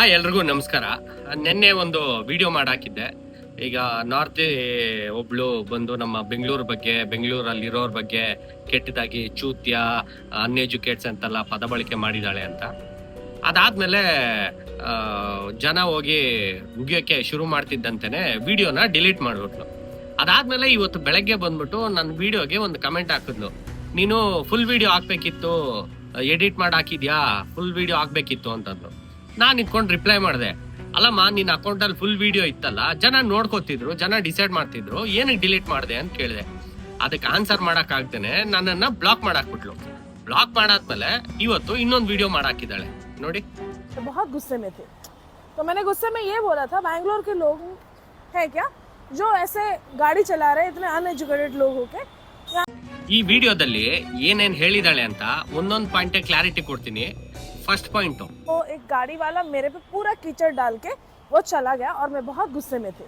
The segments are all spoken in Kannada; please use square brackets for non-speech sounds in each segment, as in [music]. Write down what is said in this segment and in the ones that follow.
ಹಾಯ್ ಎಲ್ರಿಗೂ ನಮಸ್ಕಾರ. ನಿನ್ನೆ ಒಂದು ವಿಡಿಯೋ ಮಾಡಾಕಿದ್ದೆ. ಈಗ ನಾರ್ತ್ ಒಬ್ಳು ಬಂದು ನಮ್ಮ ಬೆಂಗಳೂರು ಬಗ್ಗೆ ಬೆಂಗಳೂರಲ್ಲಿ ಇರೋರ್ ಬಗ್ಗೆ ಕೆಟ್ಟದಾಗಿ ಚೂತ್ಯ ಅನ್ಎಜುಕೇಟ್ಸ್ ಅಂತೆಲ್ಲ ಪದ ಬಳಕೆ ಮಾಡಿದಾಳೆ ಅಂತ. ಅದಾದ್ಮೇಲೆ ಜನ ಹೋಗಿ ಉಗಿಯೋಕ್ಕೆ ಶುರು ಮಾಡ್ತಿದ್ದಂತೆಯೇ ವಿಡಿಯೋನ ಡಿಲೀಟ್ ಮಾಡ್ಬಿಟ್ಲು. ಅದಾದ್ಮೇಲೆ ಇವತ್ತು ಬೆಳಗ್ಗೆ ಬಂದ್ಬಿಟ್ಟು ನನ್ನ ವಿಡಿಯೋಗೆ ಒಂದು ಕಮೆಂಟ್ ಹಾಕಿದ್ಲು. ನೀನು ಫುಲ್ ವಿಡಿಯೋ ಹಾಕ್ಬೇಕಿತ್ತು ಎಡಿಟ್ ಮಾಡಿ ಹಾಕಿದ್ಯಾ ಫುಲ್ ವಿಡಿಯೋ ಹಾಕ್ಬೇಕಿತ್ತು ಅಂತಂದ್ಲು. ನಾನು ಇಟ್ಕೊಂಡು ರಿಪ್ಲೈ ಮಾಡಿದೆ ಅಲ್ಲಮ್ಮ ನಿನ್ನ ಅಕೌಂಟಲ್ಲಿ ಫುಲ್ ವಿಡಿಯೋ ಇತ್ತಲ್ಲ ಜನ ನೋಡ್ಕೋತಿದ್ರು ಜನ ಡಿಸೈಡ್ ಮಾಡ್ತಿದ್ರು ಏನಕ್ಕೆ ಡಿಲೀಟ್ ಮಾಡಿದೆ ಅಂತ ಕೇಳಿದೆ ಅದಕ್ಕೆ ಆನ್ಸರ್ ಮಾಡಕ್ ಆಗ್ದೇನೆ ನನ್ನನ್ನ ಬ್ಲಾಕ್ ಮಾಡಾಕ್ಬಿಟ್ಲು ಬ್ಲಾಕ್ ಮಾಡಾದ್ಮೇಲೆ ಇವತ್ತು ಇನ್ನೊಂದು ವಿಡಿಯೋ ಮಾಡಾಕಿದ್ದಾಳೆ ನೋಡಿ तो बहुत गुस्से में थे तो मैंने गुस्से में ये बोला था बैंगलोर के लोग हैं क्या जो ऐसे गाड़ी चला रहे हैं इतने अनएजुकेटेड लोग होके ಈ ವಿಡಿಯೋದಲ್ಲಿ ಏನೇನ್ ಹೇಳಿದಾಳೆ ಅಂತ ಒಂದೊಂದು ಪಾಯಿಂಟ್ ಕ್ಲಾರಿಟಿ ಕೊಡ್ತೀನಿ ಫಸ್ಟ್ ಪಾಯಿಂಟ್ वो एक गाड़ी वाला मेरे पे पूरा कीचड़ डाल के वो चला गया और मैं बहुत गुस्से में थी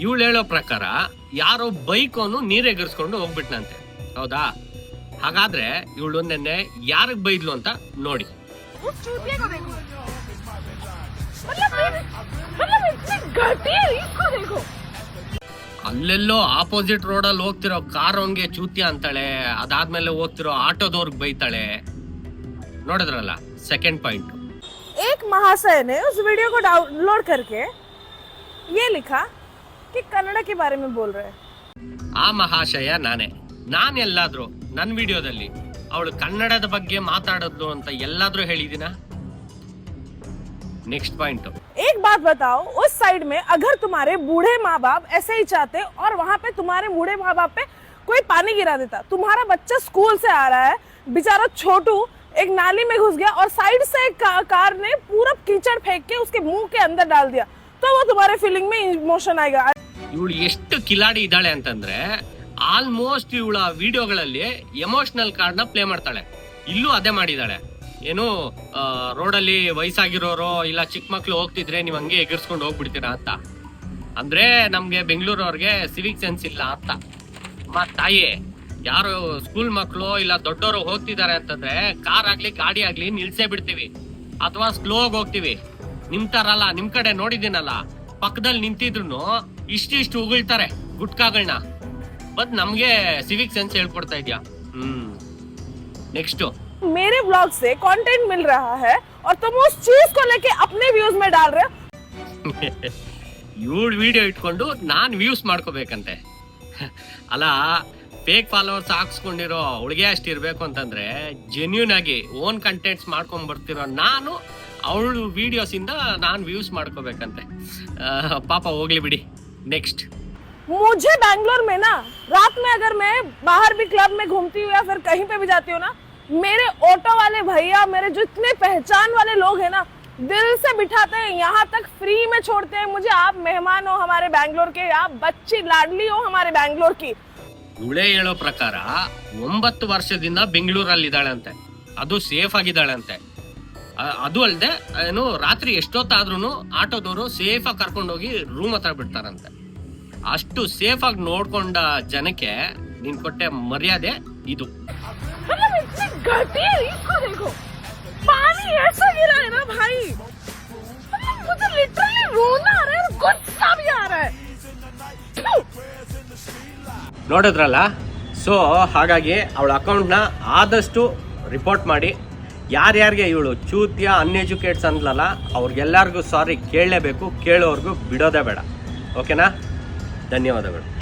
ಇವಳು ಹೇಳೋ ಪ್ರಕಾರ ಯಾರೋ ಬೈಕ್ ಅವನು ನೀರೆಗರ್ಸ್ಕೊಂಡು ಹೋಗ್ಬಿಟ್ನಂತೆ ಹೌದಾ ಹಾಗಾದ್ರೆ ಇವಳು ನೆನ್ನೆ ಯಾರಿಗ್ ಬೈದ್ಲು ಅಂತ ನೋಡಿ उस चूतिया को देखो मतलब मतलब इतनी घटिया इसको देखो ಅಲ್ಲೆಲ್ಲೋ ಆಪೋಸಿಟ್ ರೋಡಲ್ಲಿ ಹೋಗ್ತಿರೋ ಕಾರ್ ಅವನ್ಗೆ ಚೂತ್ಯ ಅಂತಾಳೆ ಅದಾದ್ಮೇಲೆ ಹೋಗ್ತಿರೋ ಆಟೋದವ್ರಿಗೆ ಬೈತಾಳೆ ನೋಡಿದ್ರಲ್ಲ ಸೆಕೆಂಡ್ ಪಾಯಿಂಟ್ एक महाशय ने उस वीडियो को डाउनलोड करके ये लिखा कि कन्नड़ा के बारे में बोल रहे हैं ಆ ಮಹಾಶಯ ನಾನೇ ನಾನ್ ಎಲ್ಲಾದ್ರೂ ನನ್ನ ವಿಡಿಯೋದಲ್ಲಿ ಅವಳು ಕನ್ನಡದ ಬಗ್ಗೆ ಮಾತಾಡೋದು ಅಂತ ಎಲ್ಲಾದ್ರೂ ಹೇಳಿದಿನ ನೆಕ್ಸ್ಟ್ ಪಾಯಿಂಟ್ एक बात बताओ उस साइड में अगर तुम्हारे बूढ़े माँ बाप ऐसे ही चाहते और वहां पे तुम्हारे बूढ़े माँ बाप पे कोई पानी गिरा देता तुम्हारा बच्चा स्कूल से आ रहा है बेचारा छोटू एक नाली में घुस गया और साइड से एक का, कार ने पूरा कीचड़ फेंक के उसके मुंह के अंदर डाल दिया तो वो तुम्हारे फीलिंग में इमोशन आएगा ಇವಳು ಎಷ್ಟು ಕಿಲಾಡಿ ಇದ್ದಾಳೆ ಅಂತಂದ್ರೆ ಆಲ್ಮೋಸ್ಟ್ ಇವಳ ವಿಡಿಯೋಗಳಲ್ಲಿ ಎಮೋಷನಲ್ ಕಾರ್ಡ್ ನ ಪ್ಲೇ ಮಾಡ್ತಾಳೆ ಇಲ್ಲೂ ಅದೇ ಮಾಡಿದಾಳೆ ಏನು ರೋಡಲ್ಲಿ ವಯಸ್ಸಾಗಿರೋರು ಇಲ್ಲ ಚಿಕ್ಕ ಮಕ್ಳು ಹೋಗ್ತಿದ್ರೆ ನೀವ್ ಹಂಗೆ ಎಗರ್ಸ್ಕೊಂಡು ಹೋಗ್ಬಿಡ್ತೀರಾ ಅಂತ ಅಂದ್ರೆ ನಮ್ಗೆ ಬೆಂಗಳೂರವ್ರಿಗೆ ಸಿವಿಕ್ ಸೆನ್ಸ್ ಇಲ್ಲ ಅಂತ ಮತ್ ತಾಯಿ ಯಾರು ಸ್ಕೂಲ್ ಮಕ್ಕಳು ಇಲ್ಲ ದೊಡ್ಡವರು ಹೋಗ್ತಿದ್ದಾರೆ ಅಂತಂದ್ರೆ ಕಾರ್ ಆಗ್ಲಿ ಗಾಡಿ ಆಗ್ಲಿ ನಿಲ್ಸೇ ಬಿಡ್ತೀವಿ ಅಥವಾ ಸ್ಲೋ ಆಗಿ ಹೋಗ್ತೀವಿ ನಿಮ್ ತರಲ್ಲ ನಿಮ್ ಕಡೆ ನೋಡಿದ್ದೀನಲ್ಲ ಪಕ್ಕದಲ್ಲಿ ನಿಂತಿದ್ರು ಇಷ್ಟಿಷ್ಟು ಉಗುಳ್ತಾರೆ ಗುಟ್ಕಾಗಳನ್ನ ಬಟ್ ನಮ್ಗೆ ಸಿವಿಕ್ ಸೆನ್ಸ್ ಹೇಳ್ಕೊಡ್ತಾ ಇದ್ಯಾ ಹ್ಮ್ ನೆಕ್ಸ್ಟ್ मेरे ब्लॉग से कंटेंट मिल रहा है और तुम उस चीज को लेके अपने व्यूज में डाल रहे हो ಇವಳು ವಿಡಿಯೋ ಇಟ್ಕೊಂಡು ನಾನ್ ವ್ಯೂಸ್ ಮಾಡ್ಕೋಬೇಕಂತೆ [laughs] ಅಲ್ಲ ಫೇಕ್ ಫಾಲೋವರ್ಸ್ ಹಾಕ್ಸ್ಕೊಂಡಿರೋ ಅವಳಿಗೆ ಅಷ್ಟು ಇರ್ಬೇಕು ಅಂತಂದ್ರೆ ಜೆನ್ಯೂನ್ ಆಗಿ ಓನ್ ಕಂಟೆಂಟ್ಸ್ ಮಾಡ್ಕೊಂಡ್ ಬರ್ತಿರೋ ನಾನು ಅವಳು ವಿಡಿಯೋಸ್ ಇಂದ ನಾನ್ ವ್ಯೂಸ್ ಮಾಡ್ಕೋಬೇಕಂತೆ ಆ, ಪಾಪ ಹೋಗ್ಲಿ ಬಿಡಿ ನೆಕ್ಸ್ಟ್ मुझे बैंगलोर में ना रात में अगर मैं बाहर भी क्लब में घूमती हूँ या फिर कहीं पे भी जाती हूँ ना मेरे ऑटो वाले भैया मेरे जितने पहचान वाले लोग हैं ना दिल से बिठाते हैं यहाँ तक फ्री में छोड़ते हैं मुझे आप मेहमान हो हमारे बैंगलोर के आप बच्ची लाडली हो हमारे बैंगलोर की ಇವಳೇ ಹೇಳೋ ಪ್ರಕಾರ ಒಂಬತ್ತು ವರ್ಷದಿಂದ ಬೆಂಗಳೂರಲ್ಲಿ ಇದ್ದಾಳಂತೆ ಅದು ಸೇಫ್ ಆಗಿದ್ದಾಳಂತೆ. ಅದು ಅಲ್ಲದೆ ಏನು, ರಾತ್ರಿ ಎಷ್ಟೊತ್ತಾದ್ರೂ ಆಟೋದವರು ಸೇಫ್ ಆಗಿ ಕರ್ಕೊಂಡೋಗಿ ರೂಮ್ ಹತ್ರ ಬಿಡ್ತಾರಂತೆ. ಅಷ್ಟು ಸೇಫ್ ಆಗಿ ನೋಡ್ಕೊಂಡ ಜನಕ್ಕೆ ನೀನ್ ಕೊಟ್ಟೆ ಮರ್ಯಾದೆ ಇದು. ನೋಡಿದ್ರಲ್ಲ? ಸೊ ಹಾಗಾಗಿ ಅವಳ ಅಕೌಂಟ್ನ ಆದಷ್ಟು ರಿಪೋರ್ಟ್ ಮಾಡಿ. ಯಾರ್ಯಾರಿಗೆ ಇವಳು ಚೂತ್ಯ ಅನ್ಎಜುಕೇಟ್ಸ್ ಅಂದ್ಲಲ್ಲ, ಅವ್ರಿಗೆಲ್ಲರಿಗೂ ಸಾರಿ ಕೇಳಲೇಬೇಕು ಕೇಳೋವ್ರಿಗೂ ಬಿಡೋದೇ ಬೇಡ. ಓಕೆನಾ ಧನ್ಯವಾದಗಳು.